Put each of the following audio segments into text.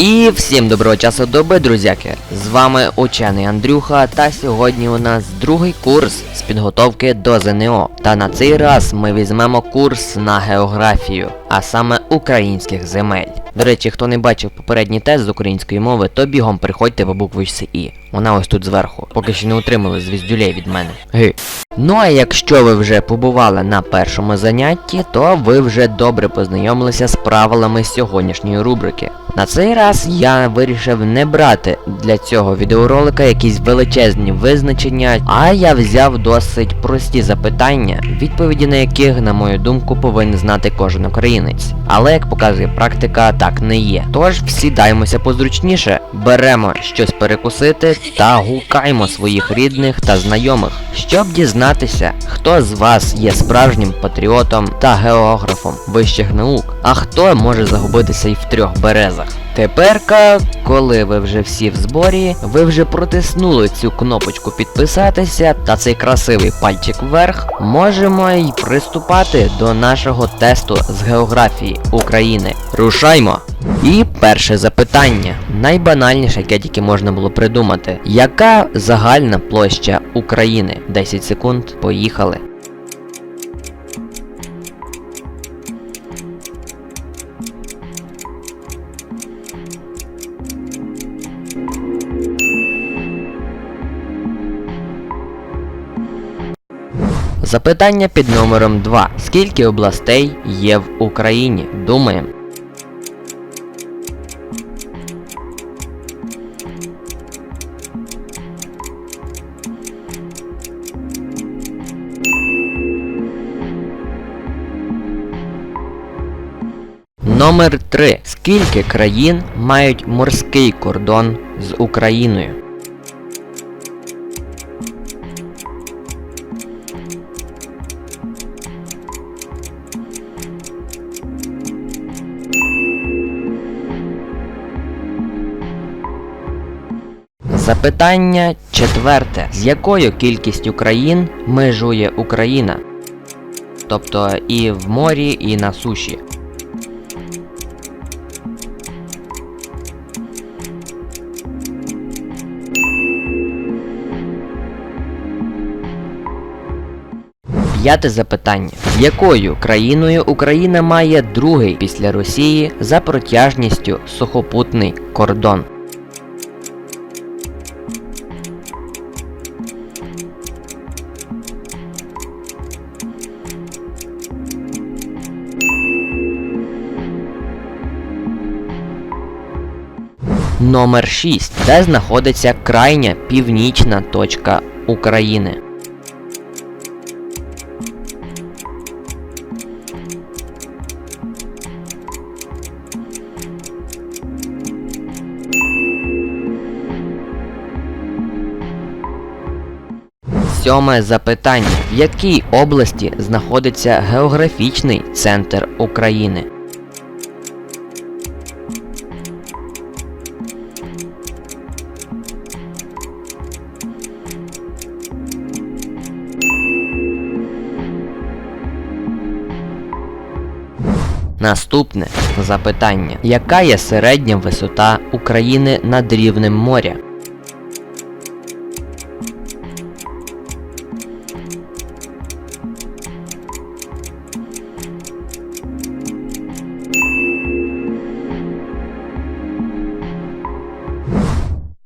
І всім доброго часу доби, друзяки! З вами учений Андрюха, та сьогодні у нас другий курс з підготовки до ЗНО. Та на цей раз ми візьмемо курс на географію, а саме українських земель. До речі, хто не бачив попередній тест з української мови, то бігом приходьте по буквочці І. Вона ось тут зверху. Поки що не отримали звіздюлей від мене. Ги. Ну а якщо ви вже побували на першому занятті, то ви вже добре познайомилися з правилами сьогоднішньої рубрики. На цей раз я вирішив не брати для цього відеоролика якісь величезні визначення, а я взяв досить прості запитання, відповіді на яких, на мою думку, повинен знати кожен українець. Але як показує практика, так не є. Тож всідаймося позручніше, беремо щось перекусити та гукаємо своїх рідних та знайомих, щоб дізнатися, хто з вас є справжнім патріотом та географом вищих наук, а хто може загубитися і в трьох березах. Теперка, коли ви вже всі в зборі, ви вже протиснули цю кнопочку підписатися та цей красивий пальчик вверх, можемо й приступати до нашого тесту з географії України. Рушаймо! І перше запитання, найбанальніше, яке тільки можна було придумати. Яка загальна площа України? 10 секунд, поїхали. Запитання під номером 2. Скільки областей є в Україні? Думаємо. Номер 3. Скільки країн мають морський кордон з Україною? Запитання четверте. З якою кількістю країн межує Україна? Тобто і в морі, і на суші. П'яте запитання. Якою країною Україна має другий після Росії за протяжністю сухопутний кордон? Номер 6. Де знаходиться крайня північна точка України? Сьоме запитання. В якій області знаходиться географічний центр України? Наступне запитання. Яка є середня висота України над рівнем моря?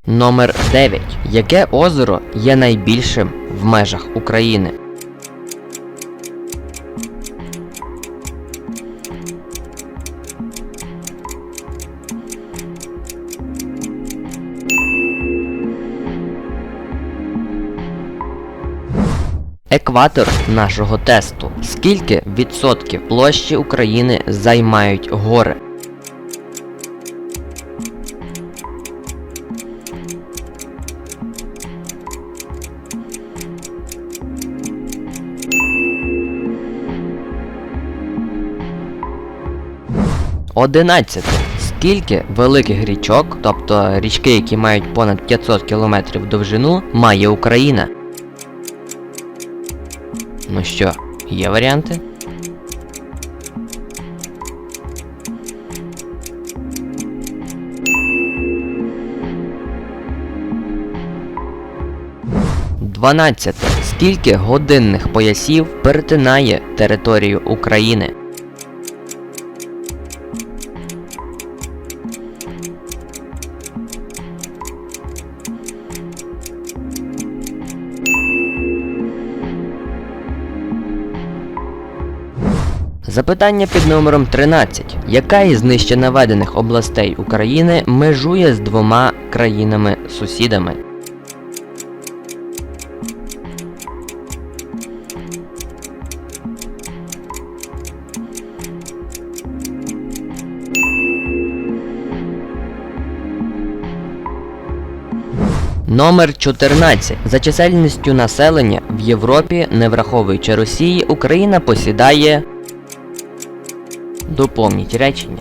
Номер 9. Яке озеро є найбільшим в межах України? Екватор нашого тесту. Скільки відсотків площі України займають гори? Одинадцяте. Скільки великих річок, тобто річки, які мають понад 500 км довжину, має Україна? Ну що, є варіанти? Дванадцяте. Скільки годинних поясів перетинає територію України? Запитання під номером 13. Яка із нижче наведених областей України межує з двома країнами-сусідами? Номер 14. За чисельністю населення в Європі, не враховуючи Росії, Україна посідає. Доповніть речення.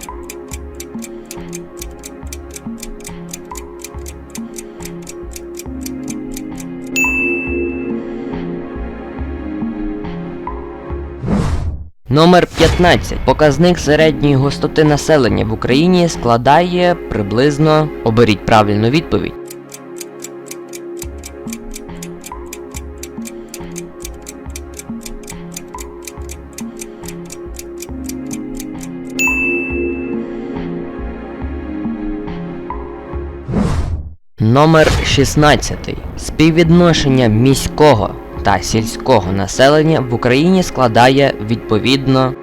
Номер 15. Показник середньої густоти населення в Україні складає приблизно. Оберіть правильну відповідь. Номер 16. Співвідношення міського та сільського населення в Україні складає відповідно.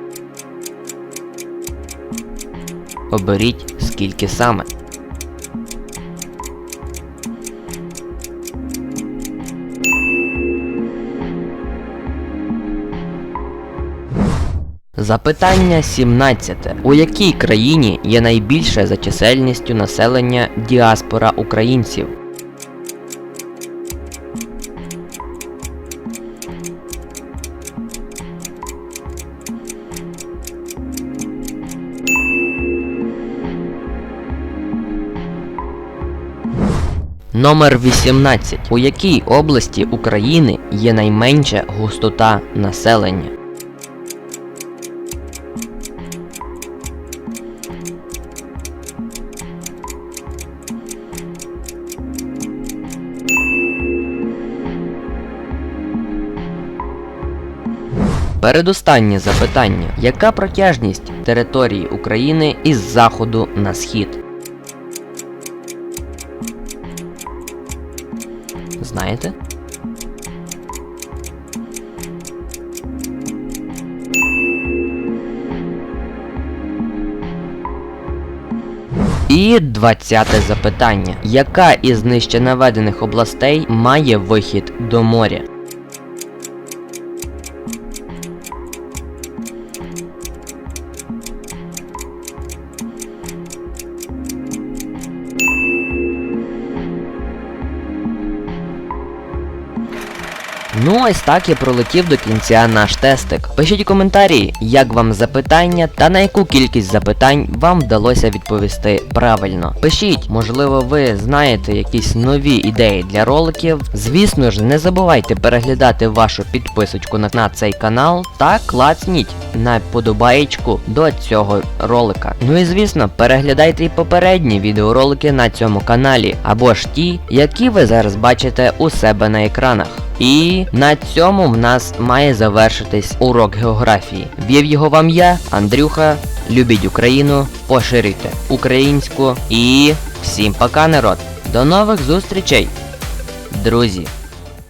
Оберіть скільки саме. Запитання 17. У якій країні є найбільше за чисельністю населення діаспора українців? Номер 18. У якій області України є найменша густота населення? Передостаннє запитання. Яка протяжність території України із заходу на схід? Знаєте? І двадцяте запитання. Яка із нижче наведених областей має вихід до моря? Ну ось так і пролетів до кінця наш тестик. Пишіть коментарі, як вам запитання та на яку кількість запитань вам вдалося відповісти правильно. Пишіть, можливо, ви знаєте якісь нові ідеї для роликів. Звісно ж, не забувайте переглядати вашу підписочку на, на цей канал та клацніть на подобаєчку до цього ролика. Ну і звісно, переглядайте і попередні відеоролики на цьому каналі, або ж ті, які ви зараз бачите у себе на екранах. І на цьому в нас має завершитись урок географії. Вів його вам я, Андрюха. Любіть Україну, поширюйте українську і всім пока, народ. До нових зустрічей, друзі!